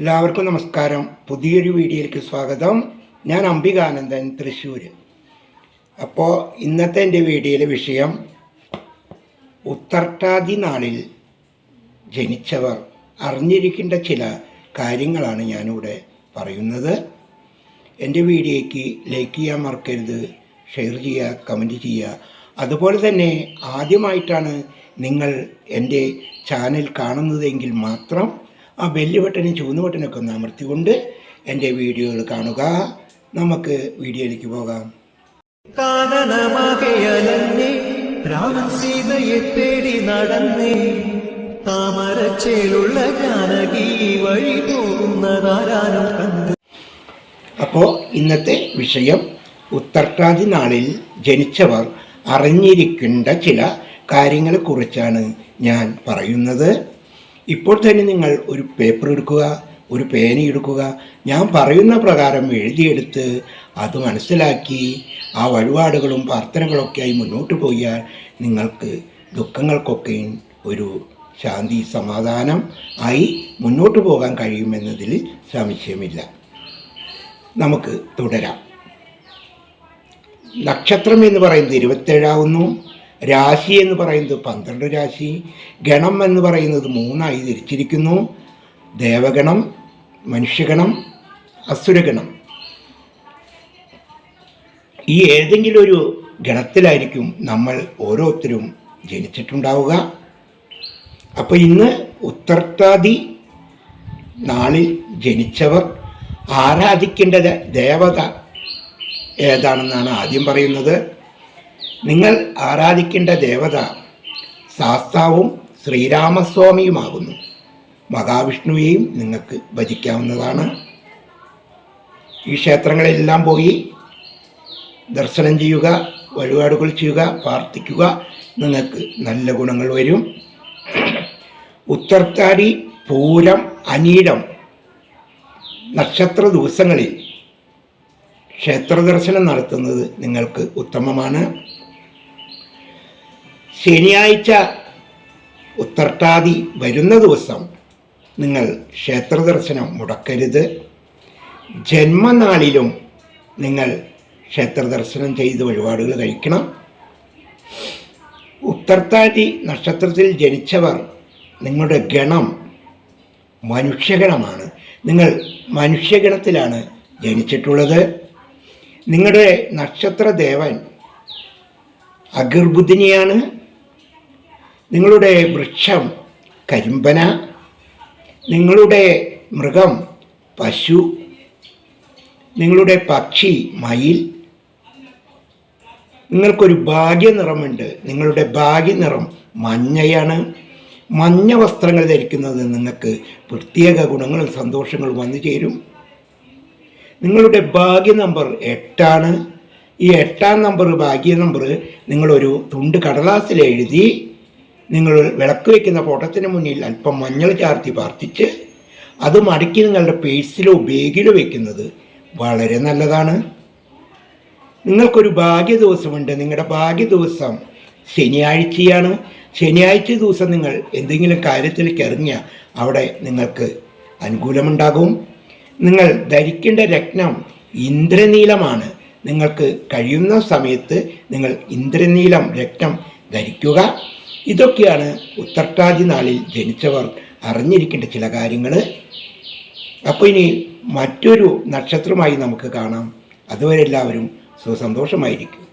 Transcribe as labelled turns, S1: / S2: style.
S1: എല്ലാവർക്കും നമസ്കാരം. പുതിയൊരു വീഡിയോയിലേക്ക് സ്വാഗതം. ഞാൻ അംബികാനന്ദൻ തൃശ്ശൂർ അപ്പോൾ ഇന്നത്തെ എന്റെ വീഡിയോയിലെ വിഷയം ഉത്തർട്ടാതി നാളിൽ ജനിച്ചവർ അറിഞ്ഞിരിക്കേണ്ട ചില കാര്യങ്ങളാണ് ഞാനിവിടെ പറയുന്നത്. എന്റെ വീഡിയോയ്ക്ക് ലൈക്ക് ചെയ്യാൻ മറക്കരുത് ഷെയർ ചെയ്യുക കമന്റ് ചെയ്യുക. അതുപോലെ തന്നെ ആദ്യമായിട്ടാണ് നിങ്ങൾ എന്റെ ചാനൽ കാണുന്നതെങ്കിൽ മാത്രം ആ ബെല്ല് ബട്ടനും ചുവന്ന ബട്ടനൊക്കെ ഒന്ന് അമർത്തിക്കൊണ്ട് എന്റെ വീഡിയോകൾ കാണുക. നമുക്ക് വീഡിയോയിലേക്ക് പോകാം.
S2: രാമൻ സീതയെ തേടി നടന്നേ. താമരച്ചേലുള്ള ജാനകി വഴി പോകുന്നതാരാനും കണ്ടു.
S1: അപ്പോൾ ഇന്നത്തെ വിഷയം ഉത്തർട്ടാതി നാളിൽ ജനിച്ചവർ അറിഞ്ഞിരിക്കേണ്ട ചില കാര്യങ്ങളെക്കുറിച്ചാണ് ഞാൻ പറയുന്നത്. ഇപ്പോൾ തന്നെ നിങ്ങൾ ഒരു പേപ്പർ എടുക്കുക ഒരു പേന എടുക്കുക. ഞാൻ പറയുന്ന പ്രകാരം എഴുതിയെടുത്ത് അത് മനസ്സിലാക്കി ആ വഴിപാടുകളും പ്രാർത്ഥനകളൊക്കെയായി മുന്നോട്ട് പോയാൽ നിങ്ങൾക്ക് ദുഃഖങ്ങൾക്കൊക്കെയും ഒരു ശാന്തി സമാധാനം ആയി മുന്നോട്ട് പോകാൻ കഴിയുമെന്നതിൽ സംശയമില്ല. നമുക്ക് തുടരാം. നക്ഷത്രം എന്ന് പറയുന്നത് ഇരുപത്തേഴാവുന്നു. രാശി എന്ന് പറയുന്നത് പന്ത്രണ്ട് രാശി ഗണം എന്ന് പറയുന്നത് മൂന്നായി തിരിച്ചിരിക്കുന്നു. ദേവഗണം മനുഷ്യഗണം അസുരഗണം. ഈ ഏതെങ്കിലും ഒരു ഗണത്തിലായിരിക്കും നമ്മൾ ഓരോരുത്തരും ജനിച്ചിട്ടുണ്ടാവുക. അപ്പോൾ ഇന്ന് ഉത്തർത്താദി നാളിൽ ജനിച്ചവർ ആരാധിക്കേണ്ട ദേവത ഏതാണെന്നാണ് ആദ്യം പറയുന്നത്. നിങ്ങൾ ആരാധിക്കേണ്ട ദേവത ശാസ്താവും ശ്രീരാമസ്വാമിയുമാകുന്നു. മഹാവിഷ്ണുവേയും നിങ്ങൾക്ക് ഭജിക്കാവുന്നതാണ്. ഈ ക്ഷേത്രങ്ങളെല്ലാം പോയി ദർശനം ചെയ്യുക വഴിപാടുകൾ ചെയ്യുക പ്രാർത്ഥിക്കുക. നിങ്ങൾക്ക് നല്ല ഗുണങ്ങൾ വരും. ഉത്തർത്താടി പൂരം അനീടം നക്ഷത്ര ദിവസങ്ങളിൽ ക്ഷേത്ര ദർശനം നടത്തുന്നത് നിങ്ങൾക്ക് ഉത്തമമാണ്. ശനിയാഴ്ച ഉത്തർട്ടാതി വരുന്ന ദിവസം നിങ്ങൾ ക്ഷേത്രദർശനം മുടക്കരുത്. ജന്മനാളിലും നിങ്ങൾ ക്ഷേത്രദർശനം ചെയ്ത് വഴിപാടുകൾ കഴിക്കണം. ഉത്തർത്താതി നക്ഷത്രത്തിൽ ജനിച്ചവർ നിങ്ങളുടെ ഗണം മനുഷ്യഗണമാണ്. നിങ്ങൾ മനുഷ്യഗണത്തിലാണ് ജനിച്ചിട്ടുള്ളത്. നിങ്ങളുടെ നക്ഷത്ര ദേവൻ അഗർബുദിനിയാണ് നിങ്ങളുടെ വൃക്ഷം കരിമ്പന നിങ്ങളുടെ മൃഗം പശു നിങ്ങളുടെ പക്ഷി മയിൽ. നിങ്ങൾക്കൊരു ഭാഗ്യനിറമുണ്ട്. നിങ്ങളുടെ ഭാഗ്യനിറം മഞ്ഞയാണ്. മഞ്ഞ വസ്ത്രങ്ങൾ ധരിക്കുന്നത് നിങ്ങൾക്ക് പ്രത്യേക ഗുണങ്ങളും സന്തോഷങ്ങളും വന്നു ചേരും. നിങ്ങളുടെ ഭാഗ്യ നമ്പർ എട്ടാണ്. ഈ എട്ടാം നമ്പർ ഭാഗ്യ നമ്പർ നിങ്ങളൊരു തുണ്ട് കടലാസിൽ എഴുതി നിങ്ങൾ വിളക്ക് വയ്ക്കുന്ന ഫോട്ടത്തിന് മുന്നിൽ അല്പം മഞ്ഞൾ ചാർത്തി പ്രാർത്ഥിച്ച് അത് മടക്കി നിങ്ങളുടെ പേഴ്സിലോ ബാഗിലോ വെക്കുന്നത് വളരെ നല്ലതാണ്. നിങ്ങൾക്കൊരു ഭാഗ്യ ദിവസമുണ്ട് നിങ്ങളുടെ ഭാഗ്യ ദിവസം ശനിയാഴ്ചയാണ്. ശനിയാഴ്ച ദിവസം നിങ്ങൾ എന്തെങ്കിലും കാര്യത്തിലേക്ക് ഇറങ്ങിയാൽ അവിടെ നിങ്ങൾക്ക് അനുകൂലമുണ്ടാകും. നിങ്ങൾ ധരിക്കേണ്ട രത്നം ഇന്ദ്രനീലമാണ്. നിങ്ങൾക്ക് കഴിയുന്ന സമയത്ത് നിങ്ങൾ ഇന്ദ്രനീലം രക്തം ധരിക്കുക. ഇതൊക്കെയാണ് ഉത്തർട്ടാതി നാളിൽ ജനിച്ചവർ അറിഞ്ഞിരിക്കേണ്ട ചില കാര്യങ്ങൾ. അപ്പോൾ ഇനി മറ്റൊരു നക്ഷത്രമായി നമുക്ക് കാണാം. അതുവരെ എല്ലാവരും സുസന്തോഷമായിരിക്കും.